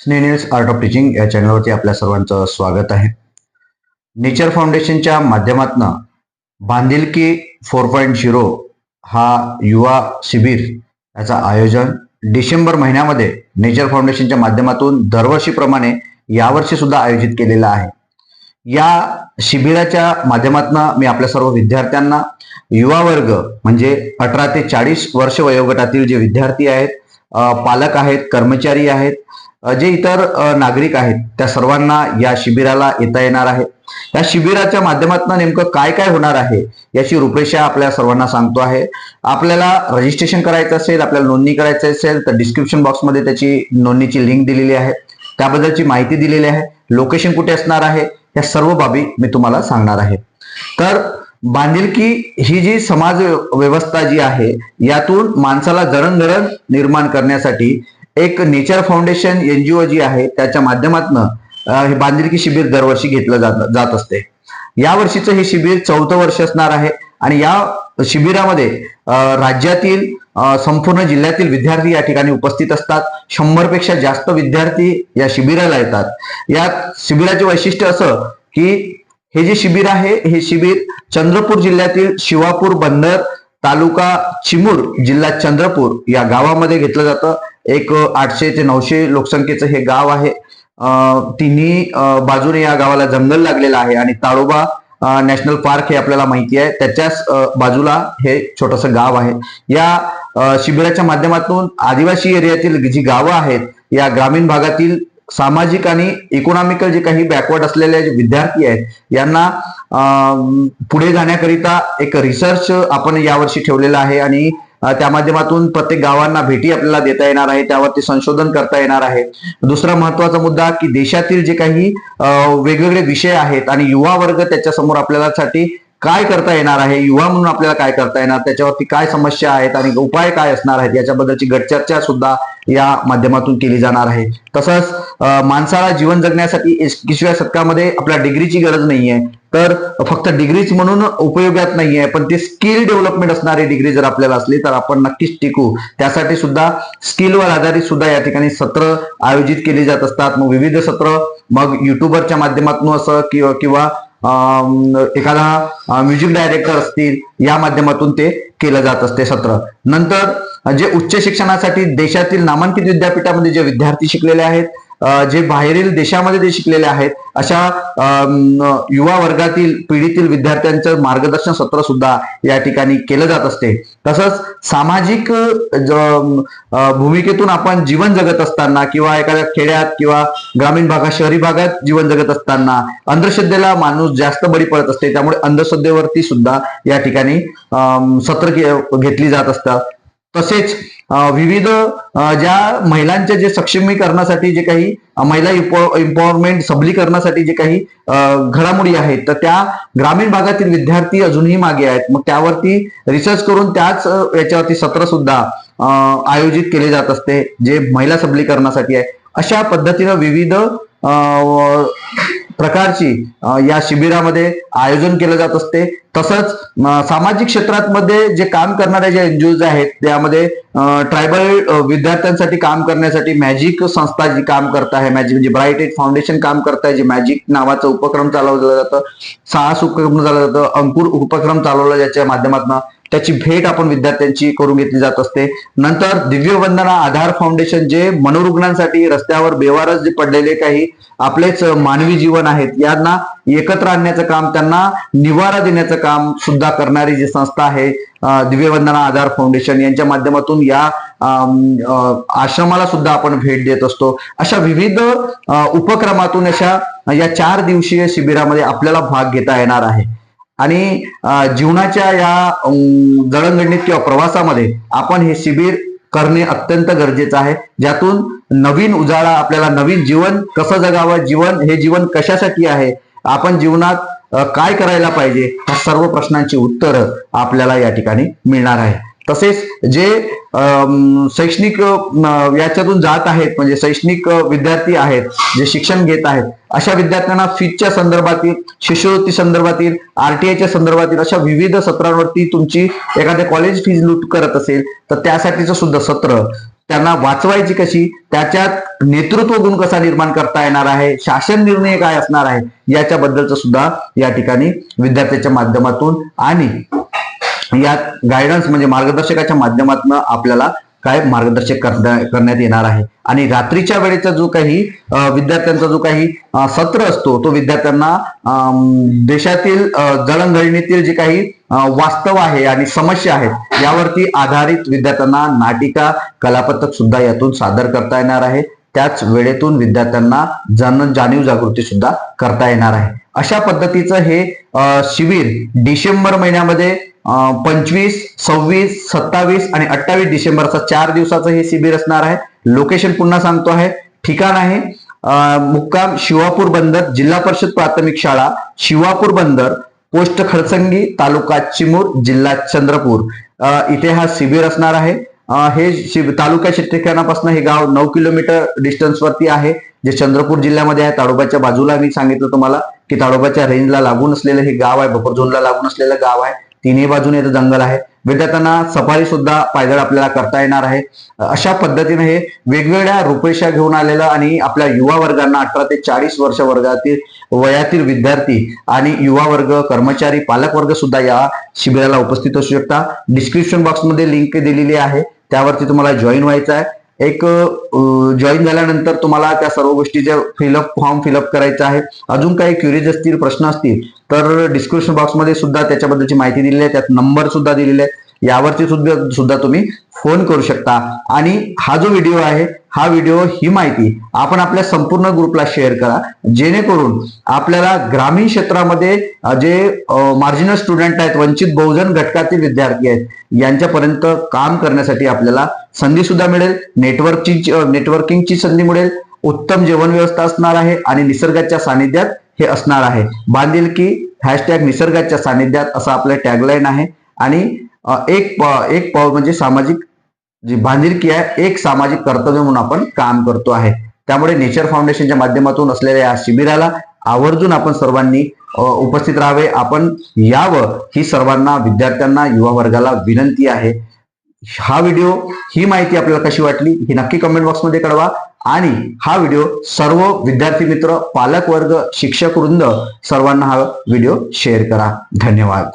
स्नेनियल्स art of teaching या चॅनलवरती आपल्या सर्वांचं स्वागत आहे. नेचर फाउंडेशनच्या माध्यमातून बांधिलकी फोर पॉईंट झिरो हा युवा शिबिर याचं आयोजन डिसेंबर महिन्यामध्ये नेचर फाउंडेशनच्या माध्यमातून दरवर्षीप्रमाणे यावर्षी सुद्धा आयोजित केलेला आहे. या शिबिराच्या माध्यमातून मी आपल्या सर्व विद्यार्थ्यांना युवा वर्ग म्हणजे अठरा ते चाळीस वर्ष वयोगटातील जे विद्यार्थी आहेत पालक आहेत कर्मचारी आहेत जे इतर नागरिक आहेत. त्या सर्वांना या शिबिराला येता येणार आहे. या शिबिराच्या माध्यमातून नेमकं काय काय होणार आहे याची रूपरेषा आपल्या सर्वांना सांगतो आहे. आपल्याला रजिस्ट्रेशन करायचं असेल आपल्याला नोंदणी करायची असेल तर डिस्क्रिप्शन बॉक्समध्ये त्याची नोंदणीची लिंक दिलेली आहे. त्याबद्दलची माहिती दिलेली आहे. लोकेशन कुठे असणार आहे या सर्व बाबी मी तुम्हाला सांगणार आहे. तर बांधिलकी ही जी समाज व्यवस्था जी आहे यातून माणसाला जडणघडण निर्माण करण्यासाठी एक नेचर फाउंडेशन एनजीओ जी आहे त्याच्या माध्यमातून हे बांधिलकी शिबिर दरवर्षी घेतलं जात जात असते. या वर्षीचं हे शिबिर चौथं वर्ष असणार आहे आणि या शिबिरामध्ये राज्यातील संपूर्ण जिल्ह्यातील विद्यार्थी या ठिकाणी उपस्थित असतात. शंभरपेक्षा जास्त विद्यार्थी या शिबिराला येतात. या शिबिराचे वैशिष्ट्य असं की हे जे शिबिर आहे हे शिबिर चंद्रपूर जिल्ह्यातील शिवापूर बंदर तालुका चिमूर जिल्हा चंद्रपूर या गावामध्ये घेतलं जातं. एक आठशे ते नऊशे लोकसंख्येचं हे गाव आहे. तिन्ही बाजूने या गावाला जंगल लागलेलं आहे आणि ताडोबा नॅशनल पार्क हे आपल्याला माहिती आहे. त्याच्याच बाजूला हे छोटस गाव आहे. या शिबिराच्या माध्यमातून आदिवासी एरियातील जी गावं आहेत या ग्रामीण भागातील सामाजिक आणि इकॉनॉमिकल जे काही बॅकवर्ड असलेले जे विद्यार्थी आहेत यांना पुढे जाण्याकरिता एक रिसर्च आपण यावर्षी ठेवलेला आहे आणि त्या माध्यमातून प्रत्येक गावांना भेटी आपल्याला देता येणार आहे त्यावरती संशोधन करता येणार आहे. दुसरा महत्त्वाचा मुद्दा की देशातील जे काही वेगवेगळे विषय आहेत आणि युवा वर्ग त्याच्यासमोर आपल्यासाठी आपल्याला साठी काय करता येणार आहे युवा म्हणून आपल्याला काय करता येणार त्याच्यावरती काय समस्या आहेत आणि उपाय काय असणार आहेत याच्याबद्दलची गटचर्चा सुद्धा या माध्यमातून केली जाणार आहे. तसंच माणसाला जीवन जगण्यासाठी किशव्या शतकामध्ये आपल्या डिग्रीची गरज नाहीये. तर फक्त डिग्रीच म्हणून उपयोगात नाहीये पण ते स्किल डेव्हलपमेंट असणारी डिग्री जर आपल्याला असली तर आपण नक्कीच टिकू. त्यासाठी सुद्धा स्किलवर आधारित सुद्धा या ठिकाणी सत्र आयोजित केली जात असतात. मग विविध सत्र मग युट्यूबरच्या माध्यमातून असं किंवा किंवा एखादा म्युझिक डायरेक्टर असतील या माध्यमातून ते केलं जात असते सत्र. नंतर जे उच्च शिक्षणासाठी देशातील नामांकित विद्यापीठामध्ये जे विद्यार्थी शिकलेले आहेत जे बाहेरील देशामध्ये जे शिकलेले आहेत अशा अं, युवा वर्गातील पिढीतील विद्यार्थ्यांचं मार्गदर्शन सत्र सुद्धा या ठिकाणी केलं जात असते. तसंच सामाजिक भूमिकेतून आपण जीवन जगत असताना किंवा एखाद्या खेड्यात किंवा ग्रामीण भागात शहरी भागात जीवन जगत असताना अंधश्रद्धेला माणूस जास्त बळी पडत असते. त्यामुळे अंधश्रद्धेवरती सुद्धा या ठिकाणी अं, सत्र घेतली जात असतात तसेच विविध ज्या महिलांच्या जे सक्षमीकरणासाठी जे काही महिला इम्पॉवरमेंट सबलीकरणासाठी जे काही घडामोडी आहेत तर त्या ग्रामीण भागातील विद्यार्थी अजूनही मागे आहेत. मग त्यावरती रिसर्च करून त्याच याच्यावरती सत्र सुद्धा आयोजित केले जात असते जे महिला सबलीकरणासाठी आहे. अशा पद्धतीनं विविध प्रकारची या शिबिरामध्ये आयोजन केलं जात असते. तसंच सामाजिक सामाजिक क्षेत्रामध्ये जे काम करणारे जे एनजीओज आहेत त्यामध्ये ट्रायबल विद्यार्थ्यांसाठी काम करण्यासाठी मॅजिक संस्था जी काम करत आहे मॅजिक म्हणजे ब्राईट एज फाउंडेशन काम करत आहे जे मॅजिक नावाचं उपक्रम चालवलं जातं साहस उपक्रम चालवलं जातं अंकुर उपक्रम चालवला ज्याच्या माध्यमातून त्याची भेट आपण विद्यार्थ्यांची करून घेतली जात असते. नंतर दिव्यवंदना आधार फाउंडेशन जे मनोरुग्णांसाठी रस्त्यावर बेवारच जे पडलेले काही आपलेच मानवी जीवन आहेत यांना एकत्र आणण्याचं काम त्यांना निवारा देण्याचं काम सुद्धा करणारी जी संस्था आहे दिव्यवंदना आधार फाउंडेशन यांच्या माध्यमातून या आश्रमाला सुद्धा आपण भेट देत असतो. अशा विविध उपक्रमातून अशा या चार दिवसीय शिबिरामध्ये आपल्याला भाग घेता येणार आहे. आणि जीवनाच्या या जडणघडणीत किंवा प्रवासामध्ये आपण हे शिबिर करणे अत्यंत गरजेचं आहे. ज्यातून नवीन उजाळा आपल्याला नवीन जीवन कसं जगावं जीवन हे जीवन कशासाठी आहे आपण जीवनात काय करायला पाहिजे ह्या सर्व प्रश्नांची उत्तरं आपल्याला या ठिकाणी मिळणार आहे. तसेच जे शैक्षणिक याच्यातून जात आहेत म्हणजे शैक्षणिक विद्यार्थी आहेत जे शिक्षण घेत आहेत अशा विद्यार्थ्यांना फीजच्या संदर्भातील शिष्यवृत्ती संदर्भातील आरटीआयच्या संदर्भातील अशा विविध सत्रांवरती तुमची एखाद्या कॉलेज फीज लूट करत असेल तर त्यासाठीचं सुद्धा सत्र. त्यांना वाचवायची कशी? त्याच्यात नेतृत्व गुण कसा निर्माण करता येणार आहे? शासन निर्णय काय असणार आहे? याच्याबद्दलचं सुद्धा या ठिकाणी विद्यार्थ्याच्या माध्यमातून आणि म्हणजे यात गायडन्स म्हणजे मार्गदर्शकाच्या माध्यमातून आपल्याला काय मार्गदर्शक करण्यात येणार आहे. आणि रात्रीच्या वेळेचा जो काही विद्यार्थ्यांचा जो काही सत्र असतो तो विद्यार्थ्यांना देशातील अ, जडणघडणीतील जे काही वास्तव आहे आणि समस्या आहेत यावरती आधारित विद्यार्थ्यांना नाटिका कलापथक सुद्धा यातून सादर करता येणार आहे. त्याच वेळेतून विद्यार्थ्यांना जन जाणीव जागृती सुद्धा करता येणार आहे. अशा पद्धतीचं हे शिबिर डिसेंबर महिन्यामध्ये पंचवीस सव्वीस सत्तावीस आणि अठ्ठावीस डिसेंबरचा चार दिवसाचं हे शिबिर असणार आहे. लोकेशन पुन्हा सांगतो आहे. ठिकाण आहे मुक्काम शिवापूर बंदर जिल्हा परिषद प्राथमिक शाळा शिवापूर बंदर पोस्ट खडसंगी तालुका चिमूर जिल्हा चंद्रपूर. इथे हा शिबिर असणार आहे. हे शिब तालुक्याच्या ठिकाणापासून हे गाव नऊ किलोमीटर डिस्टन्स वरती आहे. जे चंद्रपूर जिल्ह्यामध्ये आहे ताडोबाच्या बाजूला मी सांगितलं तुम्हाला की ताडोबाच्या रेंजला लागून असलेलं हे गाव आहे बफर झोनला लागून असलेलं गाव आहे. तिन्ही बाजूने इथं जंगल आहे. विद्यार्थ्यांना सफारी सुद्धा पायदळ आपल्याला करता येणार आहे. अशा पद्धतीने हे वेगवेगळ्या रूपरेषा घेऊन आलेलं आणि आपल्या युवा वर्गांना अठरा ते चाळीस वर्ष वर्गातील वयातील विद्यार्थी आणि युवा वर्ग कर्मचारी पालक वर्ग सुद्धा या शिबिराला उपस्थित असू शकता. डिस्क्रिप्शन बॉक्समध्ये लिंक दिलेली आहे. त्यावरती तुम्हाला जॉईन व्हायचं आहे. एक जॉईन झाल्यानंतर तुम्हाला त्या सर्व गोष्टीचे फिलअप फॉर्म फिलअप करायचा आहे. अजून काही क्युरीज असतील प्रश्न असतील तर डिस्क्रिप्शन बॉक्समध्ये सुद्धा त्याच्याबद्दलची माहिती दिलेली आहे. त्यात नंबर सुद्धा दिलेले आहे. यावरती सुद्धा सुद्धा तुम्ही फोन करू शकता. आणि हा जो व्हिडिओ आहे हा व्हिडिओ ही माहिती आपण आपल्या संपूर्ण ग्रुपला शेअर करा. जेणेकरून आपल्याला ग्रामीण क्षेत्रामध्ये जे मार्जिनल स्टुडंट आहेत वंचित बहुजन घटकातील विद्यार्थी आहेत यांच्यापर्यंत काम करण्यासाठी आपल्याला संधी सुद्धा मिळेल. नेटवर्कची नेटवर्किंगची संधी मिळेल. उत्तम जेवण व्यवस्था असणार आहे आणि निसर्गाच्या सानिध्यात हे असणार आहे. बांधिलकी हॅशटॅग निसर्गाच्या सानिध्यात असं आपलं टॅगलाईन आहे. आणि एक एक पाऊल म्हणजे सामाजिक जी बांधिलकी आहे एक सामाजिक कर्तव्य म्हणून आपण काम करतो आहे. त्यामुळे नेचर फाउंडेशनच्या माध्यमातून असलेल्या या शिबिराला आवर्जून आपण सर्वांनी उपस्थित राहावे. आपण यावं ही सर्वांना विद्यार्थ्यांना युवा वर्गाला विनंती आहे. हा व्हिडिओ ही माहिती आपल्याला कशी वाटली ही नक्की कमेंट बॉक्समध्ये कळवा. आणि हा व्हिडिओ सर्व विद्यार्थी मित्र पालक वर्ग शिक्षक वृंद सर्वांना हा व्हिडिओ शेअर करा. धन्यवाद.